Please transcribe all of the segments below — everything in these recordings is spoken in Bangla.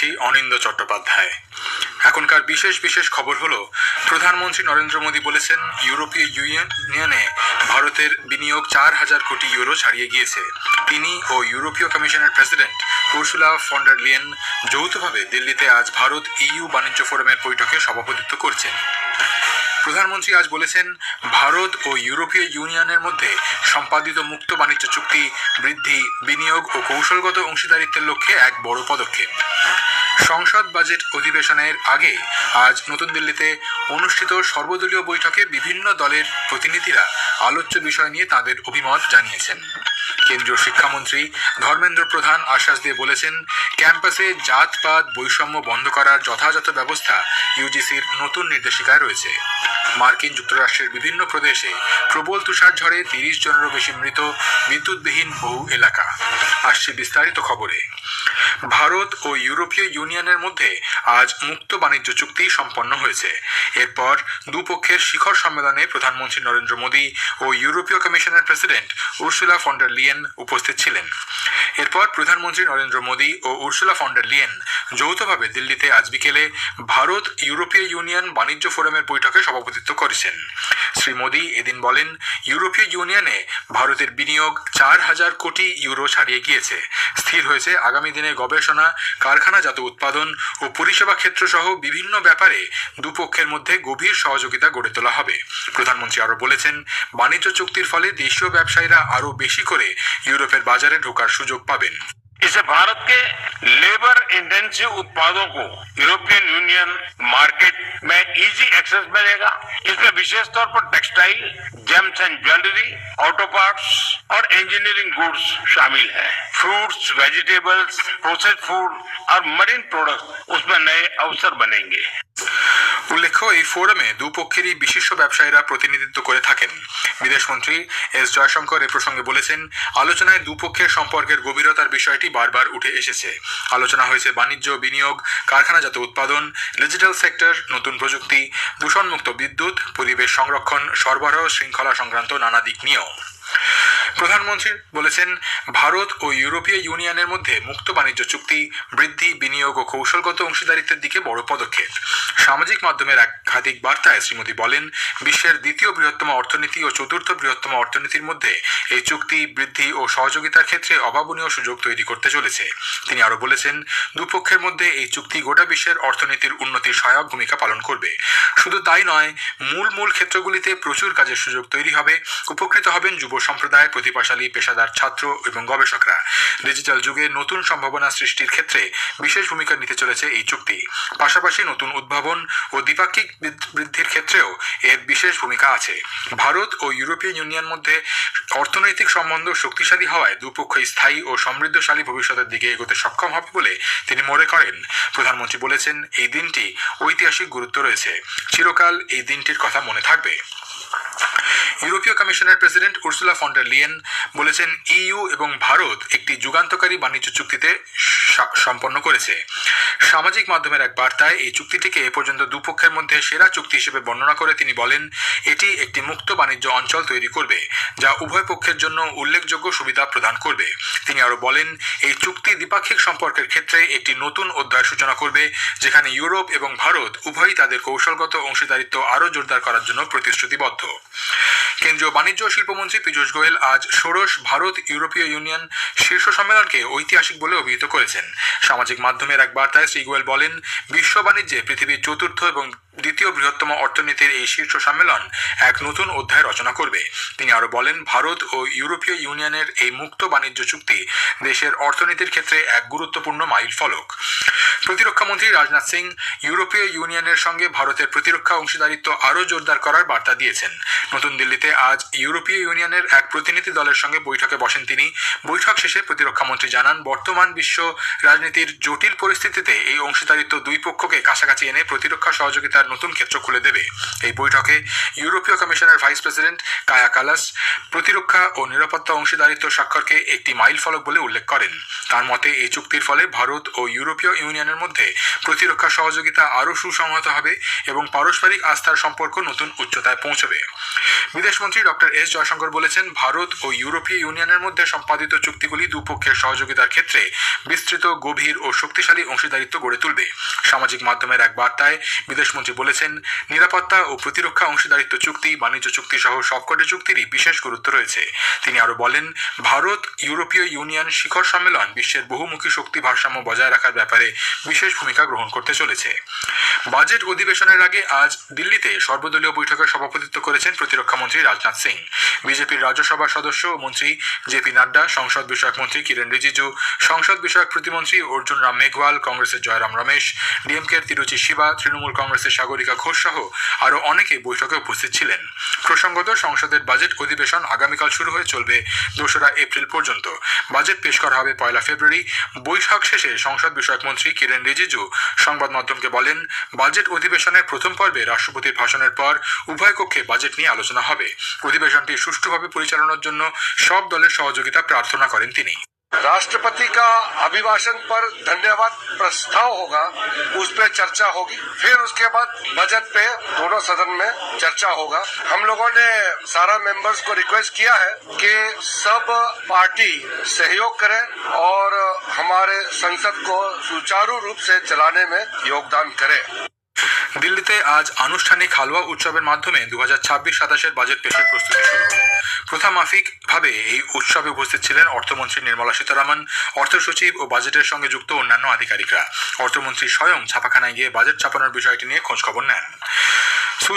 পড়ছি অনিন্দ চট্টোপাধ্যায়। এখনকার বিশেষ বিশেষ খবর হলো, প্রধানমন্ত্রী নরেন্দ্র মোদী বলেছেন, ইউরোপীয় ইউনিয়নে ভারতের বিনিয়োগ চার হাজার কোটি ইউরো ছাড়িয়ে গিয়েছে। তিনি ও ইউরোপীয় কমিশনের প্রেসিডেন্ট উর্সুলা ফন্ডার লিয়েন যৌথভাবে দিল্লিতে আজ ভারত ইইউ বাণিজ্য ফোরামের বৈঠকে সভাপতিত্ব করছেন। প্রধানমন্ত্রী আজ বলেছেন, ভারত ও ইউরোপীয় ইউনিয়নের মধ্যে সম্পাদিত মুক্ত বাণিজ্য চুক্তি বৃদ্ধি, বিনিয়োগ ও কৌশলগত অংশীদারিত্বের লক্ষ্যে এক বড় পদক্ষেপ। সংসদ বাজেট অধিবেশনের আগে আজ নতুন দিল্লিতে অনুষ্ঠিত সর্বদলীয় বৈঠকে বিভিন্ন দলের প্রতিনিধিরা আলোচ্য বিষয় নিয়ে তাদের অভিমত জানিয়েছেন। কেন্দ্রীয় শিক্ষামন্ত্রী ধর্মেন্দ্র প্রধান আশ্বাস দিয়ে বলেছেন, ক্যাম্পাসে জাতপাত, বৈষম্য বন্ধ করার যথাযথ ব্যবস্থা ইউজিসির নতুন নির্দেশিকায় রয়েছে। মার্কিন যুক্তরাষ্ট্রের বিভিন্ন প্রদেশে প্রবল তুষারঝড়ে তিরিশ জনেরও বেশি মৃত বিদ্যুৎবিহীন বহু এলাকা। আসছে বিস্তারিত খবরে। ভারত ও ইউরোপীয় ইউনিয়নের মধ্যে আজ মুক্ত বাণিজ্য চুক্তি সম্পন্ন হয়েছে। এরপর দুপক্ষের শিখর সম্মেলনে প্রধানমন্ত্রী নরেন্দ্র মোদী ও ইউরোপীয় কমিশনের প্রেসিডেন্ট উর্সুলা ফন্ডার লিয়েন উপস্থিত ছিলেন। এরপর প্রধানমন্ত্রী নরেন্দ্র মোদী ও উর্সুলা ফন্ডার লিয়েন যৌথভাবে দিল্লিতে আজ বিকেলে ভারত ইউরোপীয় ইউনিয়ন বাণিজ্য ফোরামের বৈঠকে সভাপতিত্ব করেছেন। শ্রী মোদী এদিন বলেন, ইউরোপীয় ইউনিয়নে ভারতের বিনিয়োগ চার হাজার কোটি ইউরো ছাড়িয়ে গিয়েছে। স্থির হয়েছে আগামী দিনে গবেষণা কারখানাজাত উৎপাদন ও পরিষেবা ক্ষেত্র সহ বিভিন্ন ব্যাপারে দুপক্ষের মধ্যে গভীর সহযোগিতা গড়ে তোলা হবে। প্রধানমন্ত্রী আরও বলেছেন, বাণিজ্য চুক্তির ফলে দেশীয় ব্যবসায়ীরা আরও বেশি করে ইউরোপের বাজারে ঢোকার সুযোগ পাবেন। इससे भारत के लेबर इंटेंसिव उत्पादों को यूरोपियन यूनियन मार्केट में इजी एक्सेस मिलेगा। इसमें विशेष तौर पर textile gems and jewellery auto parts और इंजीनियरिंग गुड्स शामिल है। फ्रूट्स वेजिटेबल्स प्रोसेस्ड फ़ूड और मरीन प्रोडक्ट्स उसमें नए अवसर बनेंगे। উল্লেখ্য, এই ফোরামে দুপক্ষেরই বিশিষ্ট ব্যবসায়ীরা প্রতিনিধিত্ব করে থাকেন। বিদেশমন্ত্রী এস জয়শঙ্কর এ প্রসঙ্গে বলেছেন, আলোচনায় দুপক্ষের সম্পর্কের গভীরতার বিষয়টি বারবার উঠে এসেছে। আলোচনা হয়েছে বাণিজ্য, বিনিয়োগ, কারখানাজাত উৎপাদন, ডিজিটাল সেক্টর, নতুন প্রযুক্তি, দূষণমুক্ত বিদ্যুৎ, পরিবেশ সংরক্ষণ, সরবরাহ, শৃঙ্খলা সংক্রান্ত নানা দিক নিয়েও। প্রধানমন্ত্রী বলেছেন, ভারত ও ইউরোপীয় ইউনিয়নের মধ্যে মুক্ত বাণিজ্য চুক্তি, বৃদ্ধি, বিনিয়োগ ও কৌশলগত অংশীদারিত্বের দিকে বড় পদক্ষেপ। সামাজিক মাধ্যমের একাধিক বার্তায় শ্রীমতী বলেন, বিশ্বের দ্বিতীয় বৃহত্তম অর্থনীতি ও চতুর্থ বৃহত্তম অর্থনীতির মধ্যে এই চুক্তি, বৃদ্ধি ও সহযোগিতার ক্ষেত্রে অভাবনীয় সুযোগ তৈরি করতে চলেছে। তিনি আরও বলেছেন, দুপক্ষের মধ্যে এই চুক্তি গোটা বিশ্বের অর্থনীতির উন্নতির সহায়ক ভূমিকা পালন করবে। শুধু তাই নয়, মূল মূল ক্ষেত্রগুলিতে প্রচুর কাজের সুযোগ তৈরি হবে, উপকৃত হবেন যুব সম্প্রদায় প্রতিভাশালী পেশাদার ছাত্র এবং গবেষকরা। ডিজিটাল যুগে নতুন সম্ভাবনা সৃষ্টির ক্ষেত্রে বিশেষ ভূমিকা নিতে চলেছে এই চুক্তি। পাশাপাশি নতুন উদ্ভাবন ও দ্বিপাক্ষিক বৃদ্ধির ক্ষেত্রেও এর বিশেষ ভূমিকা আছে। ভারত ও ইউরোপীয় ইউনিয়ন মধ্যে অর্থনৈতিক সম্বন্ধ শক্তিশালী হওয়ায় দুপক্ষই স্থায়ী ও সমৃদ্ধশালী ভবিষ্যতের দিকে এগোতে সক্ষম হবে বলে তিনি মনে করেন। প্রধানমন্ত্রী বলেছেন, এই দিনটি ঐতিহাসিক গুরুত্ব রয়েছে। চিরকাল এই দিনটির কথা মনে থাকবে। ইউরোপীয় কমিশনের president Ursula von der Leyen বলেছেন ইইউ এবং ভারত একটি যুগান্তকারী বাণিজ্য চুক্তিতে সম্পন্ন করেছে। সামাজিক মাধ্যমের এক বার্তায় এই চুক্তিটিকে এ পর্যন্ত দুপক্ষের মধ্যে সেরা চুক্তি হিসেবে বর্ণনা করে তিনি বলেন, এটি একটি মুক্ত বাণিজ্য অঞ্চল তৈরি করবে, যা উভয় পক্ষের জন্য উল্লেখযোগ্য সুবিধা প্রদান করবে। তিনি আরও বলেন, এই চুক্তি দ্বিপাক্ষিক সম্পর্কের ক্ষেত্রে একটি নতুন অধ্যায় সূচনা করবে, যেখানে ইউরোপ এবং ভারত উভয়ই তাদের কৌশলগত অংশীদারিত্ব আরও জোরদার করার জন্য প্রতিশ্রুতিবদ্ধ। কেন্দ্রীয় বাণিজ্য ও শিল্পমন্ত্রী পীযূষ গোয়েল আজ ষোড়শ ভারত ইউরোপীয় ইউনিয়ন শীর্ষ সম্মেলনকে ঐতিহাসিক বলে অভিহিত করেছেন। সামাজিক মাধ্যমের এক বার্তায় শ্রী গোয়েল বলেন বিশ্ব বাণিজ্যে পৃথিবীর চতুর্থ এবং দ্বিতীয় বৃহত্তম অর্থনীতির এই শীর্ষ সম্মেলন এক নতুন অধ্যায় রচনা করবে। তিনি আরও বলেন, ভারত ও ইউরোপীয় ইউনিয়নের এই মুক্ত বাণিজ্য চুক্তি দেশের অর্থনীতির ক্ষেত্রে এক গুরুত্বপূর্ণ মাইল ফলক। প্রতিরক্ষামন্ত্রী রাজনাথ সিং ইউরোপীয় ইউনিয়নের সঙ্গে ভারতের প্রতিরক্ষা অংশীদারিত্ব আরও জোরদার করার বার্তা দিয়েছেন। নতুন দিল্লিতে আজ ইউরোপীয় ইউনিয়নের এক প্রতিনিধি দলের সঙ্গে বৈঠকে বসেন তিনি। বৈঠক শেষে প্রতিরক্ষামন্ত্রী জানান, বর্তমান বিশ্ব রাজনীতির জটিল পরিস্থিতিতে এই অংশীদারিত্ব দুই পক্ষকে কাছাকাছি এনে প্রতিরক্ষা সহযোগিতার সহযোগিতার নতুন ক্ষেত্র খুলে দেবে। এই বৈঠকে ইউরোপীয় কমিশনের ভাইস প্রেসিডেন্ট কায়া কালাস প্রতিরক্ষা ও নিরাপত্তা অংশীদারিত্ব স্বাক্ষরকে একটি মাইল ফলক বলে উল্লেখ করেন। তার মতে, এই চুক্তির ফলে ভারত ও ইউরোপীয় ইউনিয়নের মধ্যে প্রতিরক্ষা সহযোগিতা আরও সুসংহত হবে এবং পারস্পরিক আস্থার সম্পর্ক নতুন উচ্চতায় পৌঁছবে। বিদেশমন্ত্রী ডক্টর এস জয়শঙ্কর বলেছেন, ভারত ও ইউরোপীয় ইউনিয়নের মধ্যে সম্পাদিত চুক্তিগুলি দুপক্ষের সহযোগিতার ক্ষেত্রে বিস্তৃত, গভীর ও শক্তিশালী অংশীদারিত্ব গড়ে তুলবে। সামাজিক মাধ্যমের এক বার্তায় বিদেশমন্ত্রী বলেছেন, নিরাপত্তা ও প্রতিরক্ষা অংশীদারিত্ব চুক্তি, বাণিজ্য চুক্তি সহ সবকটি চুক্তিরই বিশেষ গুরুত্ব রয়েছে। তিনি আরও বলেন, ভারত, ইউরোপীয় ইউনিয়ন শিখর সম্মেলন বিশ্বের বহুমুখী শক্তি ভারসাম্য বজায় রাখার ব্যাপারে বিশেষ ভূমিকা গ্রহণ করতে চলেছে। বাজেট অধিবেশনের আগে আজ দিল্লিতে সর্বদলীয় বৈঠকে সভাপতিত্ব করেছেন প্রতিরক্ষামন্ত্রী রাজনাথ সিং। বিজেপির রাজ্যসভার সদস্য ও মন্ত্রী জেপি নাড্ডা, সংসদ বিষয়ক মন্ত্রী কিরেন রিজিজু, সংসদ বিষয়ক প্রতিমন্ত্রী অর্জুন রাম মেঘওয়াল, কংগ্রেসের জয়রাম রমেশ, ডিএমকের তিরুচি শিবা, তৃণমূল কংগ্রেসের সাগরিকা ঘোষ সহ আরও অনেকে বৈঠকে উপস্থিত ছিলেন। প্রসঙ্গত সংসদের বাজেট অধিবেশন আগামীকাল শুরু হয়ে চলবে দোসরা এপ্রিল পর্যন্ত। বাজেট পেশ করা হবে পয়লা ফেব্রুয়ারি। বৈঠক শেষে সংসদ বিষয়ক মন্ত্রী কিরেন রিজিজু সংবাদ মাধ্যমকে বলেন, বাজেট অধিবেশনের প্রথম পর্বে রাষ্ট্রপতির ভাষণের পর উভয় কক্ষে বাজেট নিয়ে আলোচনা হবে। অধিবেশনটি সুষ্ঠুভাবে পরিচালনার জন্য সব দলের সহযোগিতা প্রার্থনা করেন তিনি। राष्ट्रपति का अभिभाषण पर धन्यवाद प्रस्ताव होगा, उस पर चर्चा होगी। फिर उसके बाद बजट पे दोनों सदन में चर्चा होगा। हम लोगों ने सारा मेंबर्स को रिक्वेस्ट किया है कि सब पार्टी सहयोग करें और हमारे संसद को सुचारू रूप से चलाने में योगदान करें। দিল্লিতে আজ আনুষ্ঠানিক হালুয়া উৎসবের মাধ্যমে দু হাজার ছাব্বিশ সাতাশের বাজেট পেশের প্রস্তুতি শুরু হলো। প্রথম মাফিক ভাবে এই উৎসবে উপস্থিত ছিলেন অর্থমন্ত্রী নির্মলা সীতারামন, অর্থ সচিব ও বাজেটের সঙ্গে যুক্ত অন্যান্য আধিকারিকরা। অর্থমন্ত্রী স্বয়ং ছাপাখানায় গিয়ে বাজেট ছাপানোর বিষয়টি নিয়ে খোঁজখবর নেন।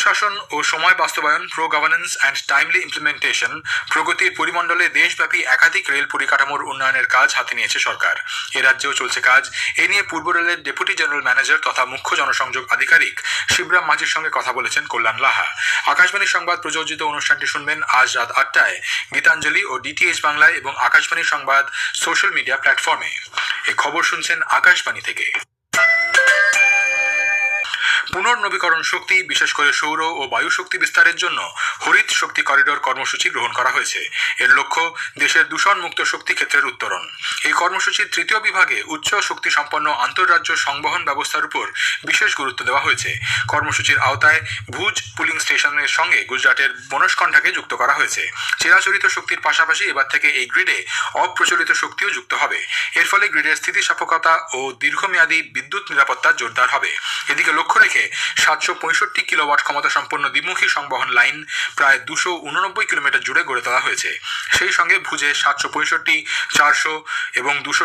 সুশাসন ও সময় বাস্তবায়ন pro governance and timely implementation প্রগতির পরিমণ্ডলে দেশব্যাপী একাধিক রেল পরিকাঠামোর উন্নয়নের কাজ হাতে নিয়েছে সরকার। এ রাজ্যেও চলছে কাজ। এ নিয়ে পূর্ব রেলের ডেপুটি জেনারেল ম্যানেজার তথা মুখ্য জনসংযোগ আধিকারিক শিবরাম মাঝির সঙ্গে কথা বলেছেন কল্যাণ লাহা। আকাশবাণী সংবাদ প্রযোজিত অনুষ্ঠানটি শুনবেন আজ রাত আটটায়। গীতাঞ্জলি ও ডিটিএইচ বাংলায় এবং আকাশবাণী সংবাদ সোশ্যাল মিডিয়া প্ল্যাটফর্মে। এ খবর শুনছেন আকাশবাণী থেকে। পুনর্নবীকরণ শক্তি, বিশেষ করে সৌর ও বায়ু শক্তি বিস্তারের জন্য হরিত শক্তি করিডোর কর্মসূচি গ্রহণ করা হয়েছে। এর লক্ষ্য দেশের দূষণ মুক্ত শক্তি ক্ষেত্রের উত্তরণ। এই কর্মসূচির তৃতীয় বিভাগে উচ্চ শক্তি সম্পন্ন আন্তঃরাজ্য সংবহন ব্যবস্থার উপর বিশেষ গুরুত্ব দেওয়া হয়েছে। কর্মসূচির আওতায় ভুজ পুলিং স্টেশনের সঙ্গে গুজরাটের বনসকণ্ঠাকে যুক্ত করা হয়েছে। চিরাচরিত শক্তির পাশাপাশি এবার থেকে এই গ্রিডে অপ্রচলিত শক্তিও যুক্ত হবে। এর ফলে গ্রিডের স্থিতিস্থাপকতা ও দীর্ঘমেয়াদী বিদ্যুৎ নিরাপত্তা জোরদার হবে। এদিকে লক্ষ্য রেখে সাতশো পঁয়ষট্টি কিলোওয়াট ক্ষমতা সম্পন্ন দ্বিমুখী সংবহন লাইন প্রায় দুশো উননব্বই কিলোমিটার জুড়ে গড়ে তোলা হয়েছে। সেই সঙ্গে ভুজে সাতশো পঁয়ষট্টি, চারশো এবং দুশো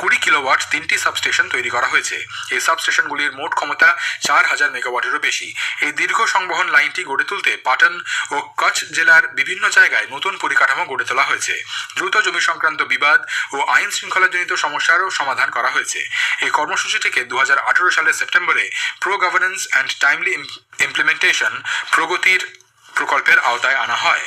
কুড়ি কিলোওয়াট তিনটি সাবস্টেশন তৈরি করা হয়েছে। এই সাবস্টেশনগুলির মোট ক্ষমতা চার হাজার মেগাওয়াটেরও বেশি। এই দীর্ঘ সংবহন লাইনটি গড়ে তুলতে পাটন ও কচ্ছ জেলার বিভিন্ন জায়গায় নতুন পরিকাঠামো গড়ে তোলা হয়েছে। দ্রুত জমি সংক্রান্ত বিবাদ ও আইন শৃঙ্খলাজনিত সমস্যারও সমাধান করা হয়েছে। এই কর্মসূচিটিকে দু হাজার আঠারো সালের সেপ্টেম্বরে pro governance and timely implementation প্রগতির প্রকল্পের আওতায় আনা হয়।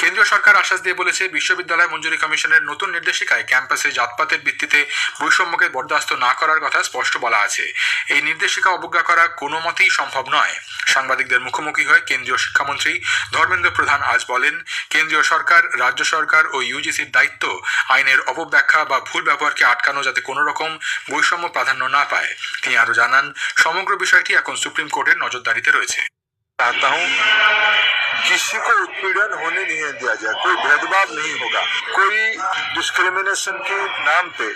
কেন্দ্রীয় সরকার আশ্বাস দিয়ে বলেছে, বিশ্ববিদ্যালয় মঞ্জুরি কমিশনের নতুন নির্দেশিকায় ক্যাম্পাসে জাতপাতের ভিত্তিতে বৈষম্যকে বরদাস্ত না করার কথা স্পষ্ট বলা আছে। এই নির্দেশিকা অবজ্ঞা করা কোনো মতেই সম্ভব নয়। সাংবাদিকদের মুখোমুখি হয়ে কেন্দ্রীয় শিক্ষামন্ত্রী ধর্মেন্দ্র প্রধান আজ বলেন, কেন্দ্রীয় সরকার, রাজ্য সরকার ও ইউজিসির দায়িত্ব আইনের অপব্যাখ্যা বা ভুল ব্যবহারকে আটকানো যাতে কোনো রকম বৈষম্য প্রাধান্য না পায়। তিনি আরও জানান, সমগ্র বিষয়টি এখন সুপ্রিম কোর্টের নজরদারিতে রয়েছে। चाहता हूँ। किसी को उत्पीड़न होने नहीं दिया जाए, कोई भेदभाव नहीं होगा। कोई डिस्क्रिमिनेशन के नाम पे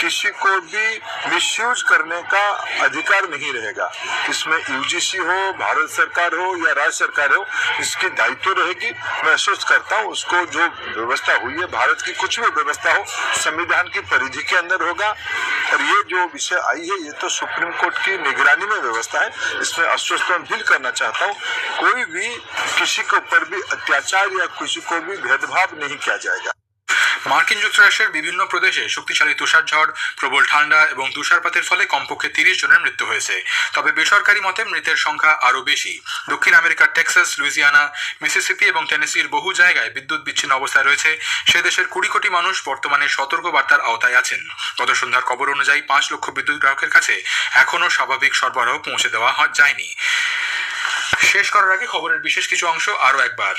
किसी को भी मिसयूज करने का अधिकार नहीं रहेगा। इसमें यूजीसी हो, भारत सरकार हो या राज्य सरकार हो, इसकी दायित्व रहेगी। मैं महसूस करता हूँ, उसको जो व्यवस्था हुई है, भारत की कुछ भी व्यवस्था हो, संविधान की परिधि के अंदर होगा। और ये जो विषय आई है, ये तो सुप्रीम कोर्ट की निगरानी में व्यवस्था है। इसमें आश्वस्त फील करना चाहता हूँ, कोई भी किसी के ऊपर भी अत्याचार या किसी को भी भेदभाव नहीं किया जाएगा মার্কিন যুক্তরাষ্ট্রের বিভিন্ন প্রদেশে শক্তিশালী তুষারঝড় প্রবল ঠান্ডা এবং তুষারপাতের ফলে কমপক্ষে তিরিশ জনের মৃত্যু হয়েছে তবে বেসরকারি মতে মৃতের সংখ্যা আরও বেশি দক্ষিণ আমেরিকার টেক্সাস লুইজিয়ানা মিসিসিপি এবং টেনেসির বহু জায়গায় বিদ্যুৎ বিচ্ছিন্ন অবস্থায় রয়েছে সে দেশের কুড়ি কোটি মানুষ বর্তমানে সতর্ক বার্তার আওতায় আছেন গত সন্ধ্যার খবর অনুযায়ী পাঁচ লক্ষ বিদ্যুৎ গ্রাহকের কাছে এখনও স্বাভাবিক সরবরাহ পৌঁছে দেওয়া হয়- যায়নি শেষ করার আগে খবরের বিশেষ কিছু অংশ আরও একবার।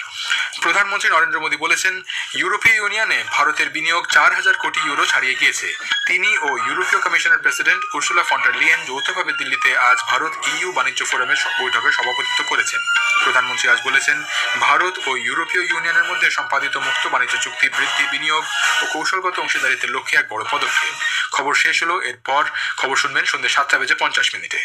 প্রধানমন্ত্রী নরেন্দ্র মোদী বলেছেন, ইউরোপীয় ইউনিয়নে ভারতের বিনিয়োগ চার হাজার কোটি ইউরো ছাড়িয়ে গিয়েছে। তিনি ও ইউরোপীয় কমিশনের প্রেসিডেন্ট উর্সুলা ফন্টার লিয়েন যৌথভাবে দিল্লিতে আজ ভারত ইইউ বাণিজ্য ফোরামের বৈঠকে সভাপতিত্ব করেছেন। প্রধানমন্ত্রী আজ বলেছেন, ভারত ও ইউরোপীয় ইউনিয়নের মধ্যে সম্পাদিত মুক্ত বাণিজ্য চুক্তি বৃদ্ধি, বিনিয়োগ ও কৌশলগত অংশীদারিত্বের লক্ষ্যে এক বড় পদক্ষেপ। খবর শেষ হলো, এরপর খবর শুনবেন সন্ধ্যে সাতটা বেজে পঞ্চাশ মিনিটে।